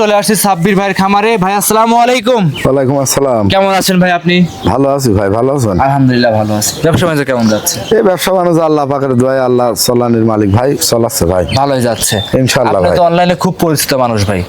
চলে আসছি সাব্বির ভাইয়ের খামারে। ভাই আসসালামু আলাইকুম। ওয়ালাইকুম আসসালাম। কেমন আছেন ভাই আপনি? ভালো আছি ভাই ভালো আছেন? আলহামদুলিল্লাহ ভালো আছি। ব্যবসা বাণিজ্য কেমন যাচ্ছে? এই ব্যবসা মানুষ আল্লাহ পাকের দোয়ায় আল্লাহ সলানির মালিক ভাই চলাচ্ছে ভাই। ভালোই যাচ্ছে। ইনশাআল্লাহ আপনি ভাই। তো অনলাইনে খুব পরিচিত মানুষ ভাই।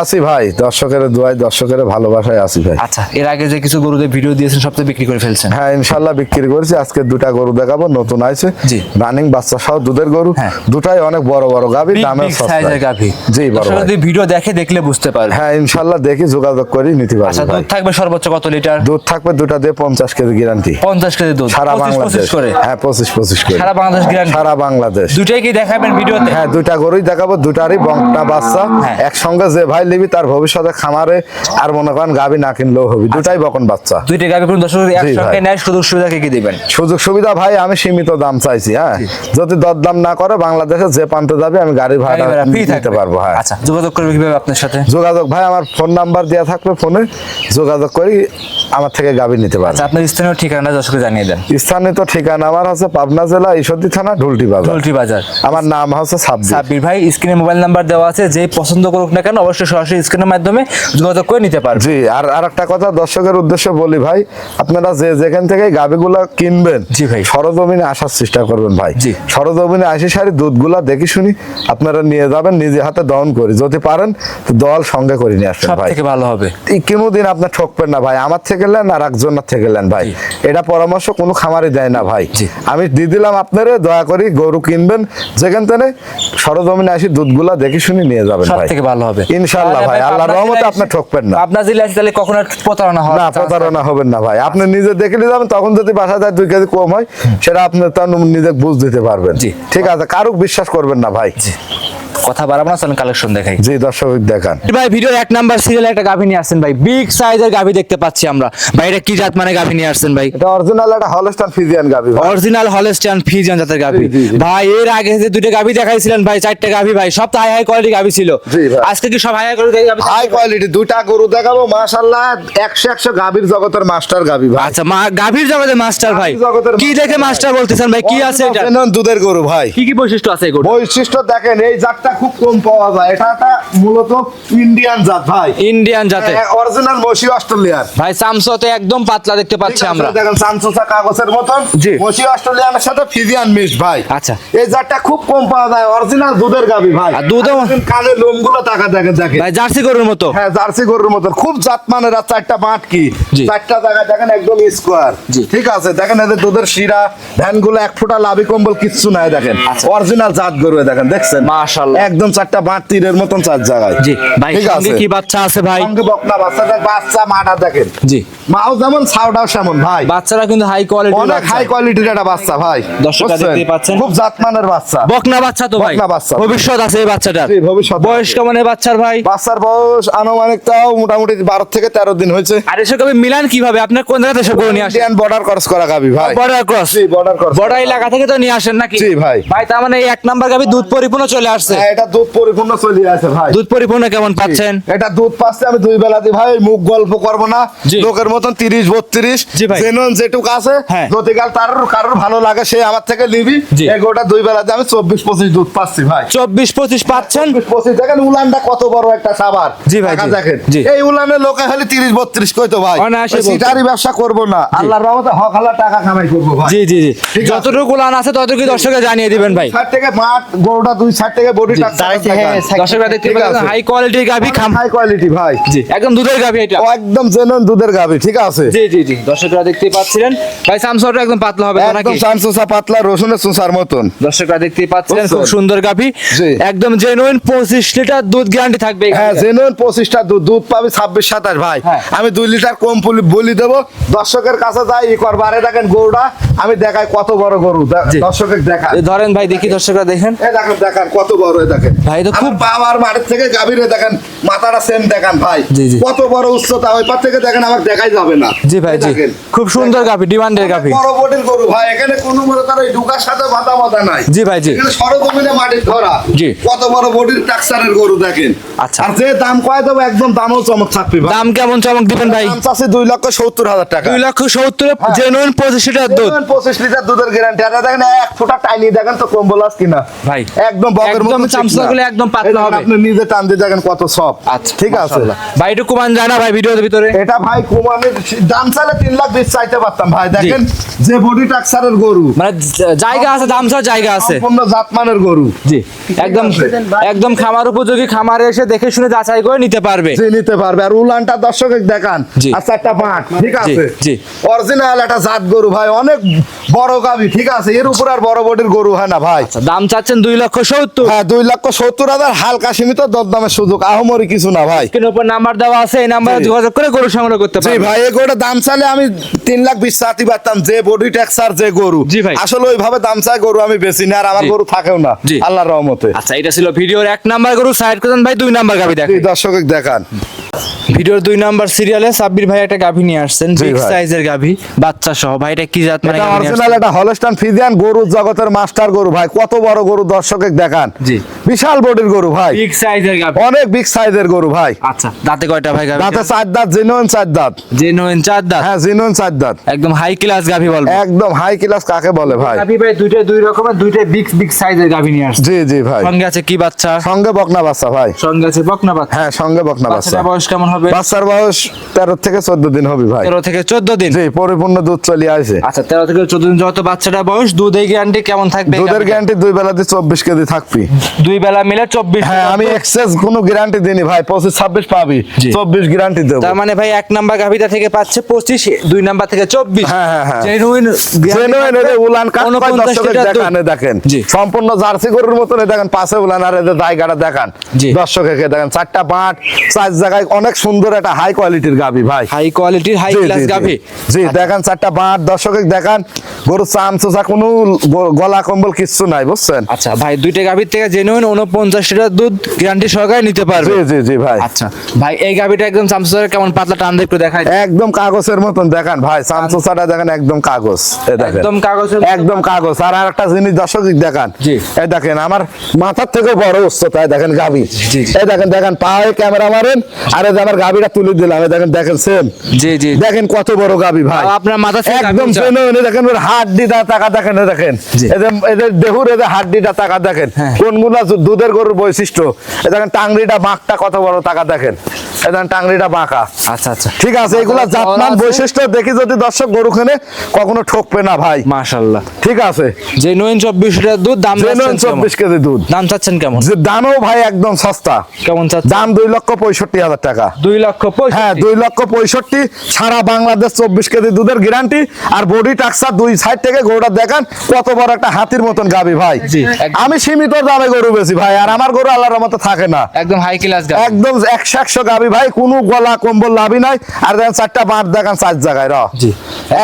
আছি ভাই দর্শকের দোয়ায় দর্শকের ভালোবাসায় আছি ভাই। আচ্ছা এর আগে যে কিছু গরুদের ভিডিও দিয়েছেন সবচেয়ে বিক্রি করে ফেলছেন। হ্যাঁ ইনশাল্লাহ বিক্রি করেছি। আজকে দুটা গরু দেখাবো নতুন আছে জি। রানিং বাচ্চা সহ দুধের গরু। হ্যাঁ। দুটাই অনেক বড় বড় গাভি দামে সাইজের গাভী। জি বড় যদি ভিডিও দেখে দেখলে বুঝতে পারবে। হ্যাঁ ইনশাল্লাহ দেখি যোগাযোগ করি নিতে আচ্ছা দুধ থাকবে সর্বোচ্চ কত লিটার? দুধ থাকবে দুটা দিয়ে পঞ্চাশ কেজি গ্যারান্টি পঞ্চাশ কেজি দুধ। সারা বাংলাদেশ। করে? হ্যাঁ পঁচিশ পঁচিশ করে। সারা বাংলাদেশ গ্যারান্টি সারা বাংলাদেশ। দুটাই কি দেখাবেন ভিডিওতে? হ্যাঁ দুইটা গরুই দেখাবো দুটারই বংটা বাচ্চা। হ্যাঁ। একসঙ্গে যে ভাই নিবি তার ভবিষ্যতে খামারে আর মনে করেন গাবি না কিনলেও হবে। দুটাই বকন বাচ্চা। দুইটা গাভী কোন দর্শক একসঙ্গে। নেয় সুযোগ সুবিধা কি কি দিবেন? সুযোগ সুবিধা ভাই আমি সীমিত দাম চাইছি হ্যাঁ। যদি দরদাম না করে বাংলাদেশে যে প্রান্তে যাবে আমি গাড়ি ভাড়া দিতে পারব হ্যাঁ। আচ্ছা যোগাযোগ করবে কীভাবে আপনার সাথে? যোগাযোগ ভাই আমার ফোন নাম্বার দেওয়া থাকবে ফোনে যোগাযোগ করি আমার থেকে গাবি নিতে পারবে আচ্ছা আপনার স্থানীয় ঠিকানা দর্শককে জানিয়ে দেন। স্থানীয় তো ঠিকানা আমার হচ্ছে পাবনা জেলা ঈশ্বরদী থানা ঢুলটি বাজার। ঢোলটি বাজার। আমার নাম হচ্ছে সাব্বির। সাব্বির ভাই স্ক্রিনে মোবাইল নাম্বার দেওয়া আছে যে পছন্দ করুক না কেন অবশ্যই সরাসরি স্ক্রিনের মাধ্যমে যোগাযোগ করে নিতে পারবে জি আর আর একটা কথা দর্শকের উদ্দেশ্যে বলি ভাই আপনারা যে যেখান থেকে গাবিগুলা কিনবেন জি ভাই। সরজমিনে আসার চেষ্টা করবেন ভাই। জি। সরজমিনে আসি সারি দুধগুলা দেখি শুনি আপনারা নিয়ে যাবেন নিজে হাতে দহন করি। যদি পারেন তো দল সঙ্গে করে নিয়ে আসবেন ভাই। থেকে ভালো হবে। কোনোদিন আপনার ঠকবেন না ভাই। আমার থেকে নেন আর একজনের থেকে নেন ভাই। এটা পরামর্শ কোনো খামারই দেয় না ভাই। আমি দিয়ে দিলাম আপনারে দয়া করি গরু কিনবেন। যেখান থেকে সরজমিনে আসি দুধগুলা দেখি শুনি নিয়ে যাবেন ভাই। থেকে ভালো হবে। ইনশাআল্লাহ ভাই। আল্লাহর রহমতে আপনি ঠকবেন না। পাবনা জেলায় এসে তাহলে কখনো প্রতারণা হয় না প্রতারণা হবেন না ভাই। আপনি নিজে দেখে নিয়ে যাবেন তখন যদি বাসা যায় দুই কেজি কম হয় সেটা আপনি তার নিজে বুঝ দিতে পারবেন। ঠিক আছে কারুক বিশ্বাস করবেন না ভাই। কথা বাড়াবো না চলেন কালেকশন দেখাই। জি দর্শক দেখান। ভাই ভিডিওর এক নাম্বার সিরিয়ালে একটা গাভী নিয়ে আসছেন ভাই। বিগ সাইজের গাভী দেখতে পাচ্ছি আমরা। ভাই এটা কি জাত মানে গাভী নিয়ে আসছেন ভাই? এটা অরিজিনাল একটা হলস্টান ফিজিয়ান গাবি ভাই। অরিজিনাল হলস্টাইন ফিজিয়ান জাতের গাভী। ভাই এর আগে যে দুটো গাভী দেখাইছিলেন ভাই চারটে গাভী ভাই সব তো হাই হাই কোয়ালিটি গাভী ছিল। জি, ভাই। আজকে কি সব হাই হাই কোয়ালিটি গাভী হাই কোয়ালিটি দুইটা গরু দেখাবো মাশাল্লাহ একশো একশো গাভীর জগতের মাস্টার গাবি ভাই। আচ্ছা মা গাভীর জগতের মাস্টার ভাই। কি দেখে মাস্টার বলতেছেন ভাই? কি আছে এটা? দুধের গরু ভাই। কি কি বৈশিষ্ট্য আছে গরু বৈশিষ্ট্য দেখেন এই জাতটা খুব কম পাওয়া যায়। এটা একটা মূলত ইন্ডিয়ান জাত ভাই। ইন্ডিয়ান জাতের অরিজিনাল মসি অস্ট্রেলিয়ার। ভাই সামসতে একদম পাতলা দেখতে পাচ্ছি আমরা। দেখেন সানসোসা কাগজের মতন। জি। মসি অস্ট্রেলিয়ানের সাথে ফিজিয়ান মিক্স ভাই। আচ্ছা। এই জাতটা খুব কম পাওয়া যায়। অরিজিনাল দুধের গাবি ভাই। আর দুধও- কানে লোমগুলো টাকা দেখেন দেখেন। ভাই জার্সি গরুর মতো। হ্যাঁ জার্সি গরুর মতন। খুব জাত মানের আর চারটা বাট কি চারটা জায়গা দেখেন একদম স্কোয়ার। ঠিক আছে দেখেন এদের দুধের শিরা ভ্যানগুলো এক ফোঁটা লাভি কম্বল কিচ্ছু নাই দেখেন। আচ্ছা। অরিজিনাল জাত গরু দেখেন দেখছেন? মাশাআল্লাহ। একদম চারটা বাট তীরের মতন চার জায়গায়। জি ভাই ঠিক আছে? কি বাচ্চা আছে ভাই? সঙ্গে বকনা বাচ্চা দেখ, বাচ্চা মাটা দেখেন। জি। মাও যেমন ছাউটাও সেমন ভাই। বাচ্চারা কিন্তু হাই কোয়ালিটি অনেক হাই কোয়ালিটির একটা বাচ্চা ভাই। দর্শকরা? দেখতেই পাচ্ছেন। খুব জাতমানের বাচ্চা। বকনা বাচ্চা তো ভাই। বকনা বাচ্চা। ভবিষ্যৎ আছে এই বাচ্চাটার। জি, ভবিষ্যৎ বয়স কেমন এই বাচ্চার ভাই? বাচ্চার বয়স আনুমানিক তাও মোটামুটি বারো থেকে তেরো দিন হয়েছে। আর এসব কবে মিলান কীভাবে? আপনার কোন জায়গা থেকে গরু নিয়ে আসেন? ইন্ডিয়ান বর্ডার ক্রস করা গাবি ভাই। বর্ডার ক্রস জি বর্ডার ক্রস বর্ডার এলাকা থেকে তো নিয়ে আসেন নাকি? জি, ভাই। ভাই তার মানে এক নাম্বার গাবি দুধ পরিপূর্ণ চলে আসছে। হ্যাঁ, এটা দুধ পরিপূর্ণ চলে আছে ভাই। দুধ পরিপূর্ণ কেমন পাচ্ছেন? এটা দুধ পাচ্ছে আমি দুই বেলা দিই ভাই মুখ গল্প করব না। লোকের মতন যেটুক আছে হ্যাঁ। যদি কাল তার কারোর ভালো লাগে সে আমার থেকে নিবি। এগোটা দুই বেলা আমি চব্বিশ পঁচিশ দুধ পাচ্ছি ভাই। চব্বিশ পঁচিশ পাচ্ছেন? চব্বিশ পঁচিশ দেখেন উলানটা কত বড় একটা সাবার জি ভাই, দেখেন। এই উলানের লোকে খালি তিরিশ বত্রিশ কইতো ভাই। সিটারি ব্যবসা করব না। আল্লাহর রহমতে হক হালা টাকা কামাই করব ভাই। জি জি জি। যতটুকু লান আছে ততটুকু দর্শকে জানিয়ে দিবেন ভাই। ষাট থেকে মাঠ গরুটা দুই ষাট থেকে বডি দর্শকরা দেখতে পাচ্ছেন হাই কোয়ালিটির গাভি খাম। হাই কোয়ালিটি ভাই। জি একদম দুধের গাভি এটা। একদম জেনুইন দুধের গাবি ঠিক আছে? জি জি জি দর্শকরা পাচ্ছিলেন। ভাই সামসনটা একদম পাতলা হবে নাকি? একদম পাতলা রসুনের চোষার মতন। দর্শকরা পাচ্ছিলেন খুব সুন্দর গাভি। একদম জেনুইন পঁচিশ লিটার দুধ গ্যারান্টি থাকবে হ্যাঁ। জেনুইন পঁচিশটা দুধ দুধ পাবি ছাব্বিশ সাতাশ ভাই। হ্যাঁ। আমি দুই লিটার কম পুলি বলি দেবো। দর্শকের কাছে যাই ই করব। দেখেন গরুটা আমি দেখাই কত বড় গরু। দর্শকের দেখা ধরেন ভাই দেখি দর্শকরা দেখেন। দেখেন দেখেন কত বড় দেখেন। ভাই, তো খুব- বাবার মাঠের থেকে গাভীরে দেখেন মাথাটা সেম দেখান ভাই। কত বড় উচ্চতা ওই পার থেকে দেখেন আমার দেখাই যাবে না। জি ভাই জি। খুব সুন্দর গাভি ডিমান্ডের গাভি। বড় বডির গরু ভাই এখানে কোনো মনে করো এই ঢুকার সাথে বাধা বাধা নাই। জি ভাই জি। এখানে সরজমিনে মাটির ধরা। জি। কত বড় বডির টাকসারের গরু দেখেন। আচ্ছা। আর যে দাম কয় দেবো একদম দামও চমক থাকবে দাম কেমন চমক দিবেন ভাই? দাম চাচ্ছে দুই লক্ষ সত্তর হাজার টাকা। দুই লক্ষ সত্তর জেনুইন পঁচিশ লিটার দুধ। পঁচিশ লিটার দুধের গ্যারান্টি আর দেখেন এক ফোঁটা টাইনি দেখেন তো কম্বল আস কিনা। ভাই একদম বকের মতো একদম চেহারা সামসুংগুলো একদম পাতলা হবে। আপনি নিজে টান দিয়ে দেখেন কত সব আচ্ছা ঠিক আছে? ভাই একটু কমান যায় না ভাই ভিডিওর ভিতরে। এটা ভাই কুমানের দাম চাইলে লাখ বিশ চাইতে পারতাম ভাই। দেখেন যে বডি টাক্সারের গরু মানে জায়গা আছে দাম ছাড়া জায়গা আছে। সম্পূর্ণ জাতমানের গরু। জি। একদম একদম খামার উপযোগী খামারে এসে দেখে শুনে যাচাই করে নিতে পারবে। যে নিতে পারবে। আর উলানটা দর্শক দেখান। জি। আচ্ছা একটা পাট ঠিক আছে? জি। অরিজিনাল একটা জাত গরু ভাই। অনেক বড় গাবি ঠিক আছে? এর উপর আর বড় বডির গরু হয় না ভাই। আচ্ছা, দাম চাচ্ছেন দুই লক্ষ সত্তর। হ্যাঁ দুই লক্ষ সত্তর হাজার হালকা সীমিত দরদামের সুযোগ। আহমরি কিছু না ভাই। কিন্তু উপর নাম্বার দেওয়া আছে এই নাম্বারে যোগাযোগ করে গরু সংগ্রহ করতে জি ভাই এই গরুটা দাম চাইলে আমি তিন লাখ বিশ চাতি পারতাম যে বডি ট্যাক্সার যে গরু। জি ভাই। আসলে ওইভাবে দাম চাই গরু আমি বেশি না আর আমার গরু থাকেও না আল্লাহ আল্লাহর রহমতে। আচ্ছা এটা ছিল ভিডিওর এক নাম্বার গরু সাইড করেন ভাই দুই নাম্বার গাবি দেখেন। দর্শক দেখান। ভিডিওর দুই নাম্বার সিরিয়ালে সাব্বির ভাই একটা গাভি নিয়ে আসছেন বিগ সাইজের গাভি বাচ্চা সহ। ভাই এটা কি জাত মানে এটা অরিজিনাল আসছেন? একটা হলস্টান ফিজিয়ান গরু জগতের মাস্টার গরু ভাই। কত বড় গরু দর্শকে দেখান। জি। বিশাল বডির গরু ভাই। বিগ সাইজের গাভি। অনেক বিগ সাইজের গরু ভাই। আচ্ছা দাঁতে কয়টা ভাই গাভি দাঁতে চার দাঁত জিনুইন চার দাঁত। জেনুইন চার দাঁত? হ্যাঁ জিনুইন চার দাঁত। একদম হাই ক্লাস গাভি বলব। একদম হাই ক্লাস কাকে বলে ভাই? গাভি ভাই দুইটা দুই রকমের দুইটা বিগ বিগ সাইজের গাভি নিয়ে আসছে জি জি ভাই। সঙ্গে আছে কি বাচ্চা? সঙ্গে বকনা বাচ্চা ভাই। সঙ্গে আছে বকনা বাচ্চা। হ্যাঁ সঙ্গে বকনা বাচ্চা। বয়স কেমন হবে? বাচ্চার বয়স তেরো থেকে চোদ্দ দিন হবে ভাই। তেরো থেকে চোদ্দ দিন? জি পরিপূর্ণ দুধ চলে আসে। আচ্ছা তেরো থেকে চোদ্দ দিন যত বাচ্চাটা বয়স দুধের গ্যারান্টি কেমন থাকবে? দুধের গ্যারান্টি দুই বেলাতে চব্বিশ কেজি থাকবি। দুই বেলা মিলে চব্বিশ হ্যাঁ আমি এক্সেস কোনো গ্যারান্টি দিইনি ভাই পঁচিশ ছাব্বিশ পাবি। চব্বিশ গ্যারান্টি দেবো। তার মানে ভাই এক নাম্বার গাভিটা থেকে পাচ্ছে পঁচিশ দুই নাম্বার থেকে চব্বিশ। হ্যাঁ, হ্যাঁ, হ্যাঁ। জেনুইন উলান কাট দর্শকের দেখান, দেখেন। সম্পূর্ণ জার্সি গরুর মতন দেখেন পাশে উলান আর এদের দায় জায়গাটা দেখান। জি। দর্শকে দেখেন চারটা পাট চার জায়গায় অনেক সুন্দর একটা হাই কোয়ালিটির গাবি ভাই। হাই কোয়ালিটির হাই ক্লাস। গাভি। জি দেখেন চারটা বাঁট দর্শকে দেখান গরু চাম চোচা কোনো গলা কম্বল কিচ্ছু নাই বুঝছেন? আচ্ছা ভাই দুইটা গাভির থেকে জেনুইন উনপঞ্চাশ লিটার দুধ গ্যারান্টি সহকারে নিতে পারবে। জি জি জি ভাই। আচ্ছা ভাই এই গাভিটা একদম চামচার কেমন পাতলা টান একটু দেখাই। একদম কাগজের মতন দেখান ভাই চাম চোচাটা দেখেন একদম কাগজ একদম কাগজ একদম কাগজ আর একটা জিনিস দর্শক দেখান জি। এই দেখেন আমার মাথার থেকে বড় উচ্চতায় দেখেন গাবি জি। এই দেখেন দেখেন পায়ে ক্যামেরা মারেন আর আমার গাবিটা তুলে দিলাম দেখেন দেখেন সেম জি জি। দেখেন কত বড় গাবি ভাই। আপনার মাথা একদম এই দেখেন ওর হাড্ডিটা টাকা দেখেন দেখেন। এদের এদের দেহুর এদের হাড্ডিটা টাকা দেখেন। হ্যাঁ। কোনগুলা দুধের গরুর বৈশিষ্ট্য? দেখেন টাংরিটা বাঁকটা কত বড় টাকা দেখেন। দেখেন টাংরিটা বাঁকা। আচ্ছা আচ্ছা। ঠিক আছে এগুলা জাতমান বৈশিষ্ট্য দেখি যদি দর্শক গরু খেনে কখনো ঠকবে না ভাই। মাশাল্লাহ। ঠিক আছে। জেনুইন চব্বিশ লিটার দুধ দাম কেমন? চব্বিশ কেজি দুধ। দাম চাচ্ছেন কেমন? যে দামও ভাই একদম সস্তা। কেমন চাচ্ছেন? দাম দুই লক্ষ পঁয়ষট্টি হাজার টাকা। দুই লক্ষ হ্যাঁ দুই লক্ষ পঁয়ষট্টি। সারা বাংলাদেশ চব্বিশ কেজি দুধের গ্যারান্টি। আর বডি টাক্সার দুই সাইড থেকে গরুটা দেখান কত বড় একটা হাতির মতন গাবি ভাই। আমি সীমিত দামে গরু বেশি ভাই আর আমার গরু আল্লাহর মতো থাকে না। একদম হাই ক্লাস একদম একশো একশো গাবি ভাই কোনো গলা কম্বল লাভই নাই। আর দেখেন চারটা বাঁট দেখেন চার জায়গায় র। জি।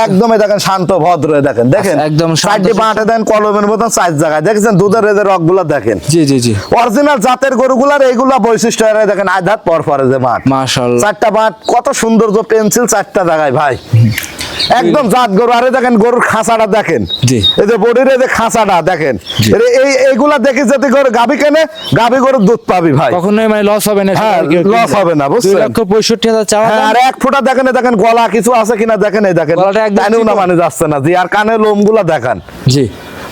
একদম এই দেখেন শান্ত ভদ্র দেখেন দেখেন। একদম সাইডে। বাঁটে দেন কলমের মতন চার জায়গায়। দেখেছেন? দুধের এদের রকগুলো দেখেন। জি জি জি। অরিজিনাল জাতের গরুগুলার এইগুলা বৈশিষ্ট্য এরা দেখেন আধাত পর পরে যে মাঠ। মাশাল্লাহ। চারটা বাঁট কত সুন্দর যে পেন্সিল চারটা জায়গায় ভাই। একদম জাত গরু। আরে দেখেন গরুর খাঁচাটা দেখেন। এই যে বডির এই যে খাঁচাটা দেখেন। এই এইগুলা দেখে যদি গরু গাবি কেনে গাবি গরুর দুধ পাবি ভাই। কখনোই মানে লস হবে না হ্যাঁ, কিনবে। হবে না, বুঝছেন? লক্ষ পঁয়ষট্টি হাজার চাওয়া হ্যাঁ আর এক ফোঁটা দেখেন দেখেন গলা কিছু আছে কিনা দেখেন এই দেখেন। গলাটা একদম না মানে যাচ্ছে না জি আর কানে লোমগুলা দেখেন। জি।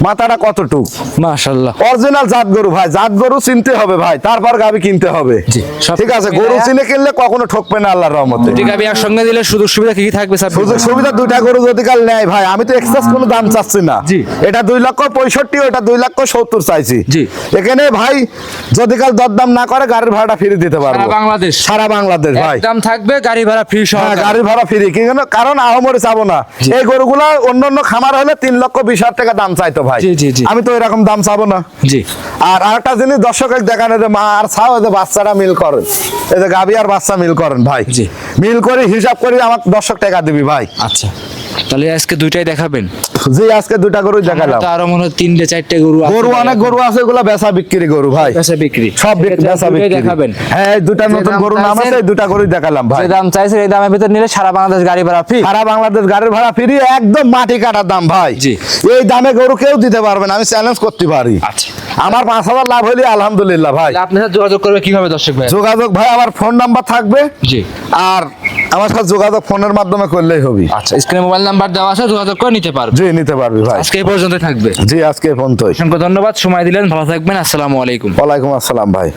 মাথাটা কতটুক? মাশাল্লাহ অরিজিনাল জাত গরু ভাই জাত গরু চিনতে হবে ভাই তারপর গাবি কিনতে হবে। ঠিক আছে গরু চিনে কিনলে কখনো ঠকবে না আল্লাহর রহমতে। দুটি গাভি একসঙ্গে দিলে সুযোগ সুবিধা কি কি থাকবে স্যার? সুযোগ সুবিধা দুইটা গরু যদি কাল নেয় ভাই আমি তো এক্সট্রা কোনো দাম চাচ্ছি না। এটা দুই লক্ষ পঁয়ষট্টি ওটা দুই লক্ষ সত্তর চাইছি। এখানে ভাই যদি কাল দরদাম না করে গাড়ির ভাড়াটা ফিরে দিতে পারব। সারা বাংলাদেশ। সারা বাংলাদেশ ভাই। দাম থাকবে গাড়ি ভাড়া ফ্রি সহ হ্যাঁ গাড়ির ভাড়া ফ্রি কারণ আহমরে চাবো না। এই গরুগুলা অন্য অন্য খামার হলে তিন লক্ষ বিশ হাজার টাকা দাম চাইতো ভাই। জি। আমি তো এরকম দাম চাবো না। জি। আর আরেকটা জিনিস দর্শকের দেখান যে মা আর ছাও যে বাচ্চারা মিল করেন। এই যে গাবি আর বাচ্চা মিল করেন ভাই। জি। মিল করে হিসাব করে আমার দর্শক টাকা দিবি ভাই। আচ্ছা। তাহলে আজকে দুইটাই দেখাবেন? জি আজকে দুটা গরু দেখালাম তো আরও মনে হয় তিনটে চারটে গরু আছে। গরু অনেক গরু আছে এগুলা বেচা বিক্রি গরু ভাই। বেচা বিক্রি। সব বেচা বিক্রি। দেখাবেন। হ্যাঁ এই দুটা নতুন গরু নাম আছে দুটা গরুই দেখালাম ভাই। যে দাম চাইছে এই দামের ভিতর নিলে সারা বাংলাদেশ গাড়ি ভাড়া ফ্রি সারা বাংলাদেশ গাড়ির ভাড়া ফ্রি একদম মাটি কাটার দাম ভাই। জি। এই দামে গরু কেউ দিতে পারবে না আমি চ্যালেঞ্জ করতে পারি। আচ্ছা। আমার পাঁচ হাজার লাভ হইলে আলহামদুলিল্লাহ ভাই। আপনার সাথে যোগাযোগ করবে কীভাবে দর্শক ভাই? যোগাযোগ ভাই আমার ফোন নাম্বার থাকবে। জি। আর আমার সাথে যোগাযোগ ফোনের মাধ্যমে করলেই হবে। আচ্ছা স্ক্রিনে মোবাইল নাম্বার দেওয়া আছে যোগাযোগ করে নিতে পারবে। জি নিতে পারবে ভাই। আজকে এই পর্যন্ত থাকবে। জি আজকে ফোন তো অসংখ্য ধন্যবাদ সময় দিলেন ভালো থাকবেন আসসালামু আলাইকুম। ওয়ালাইকুম আসসালাম ভাই।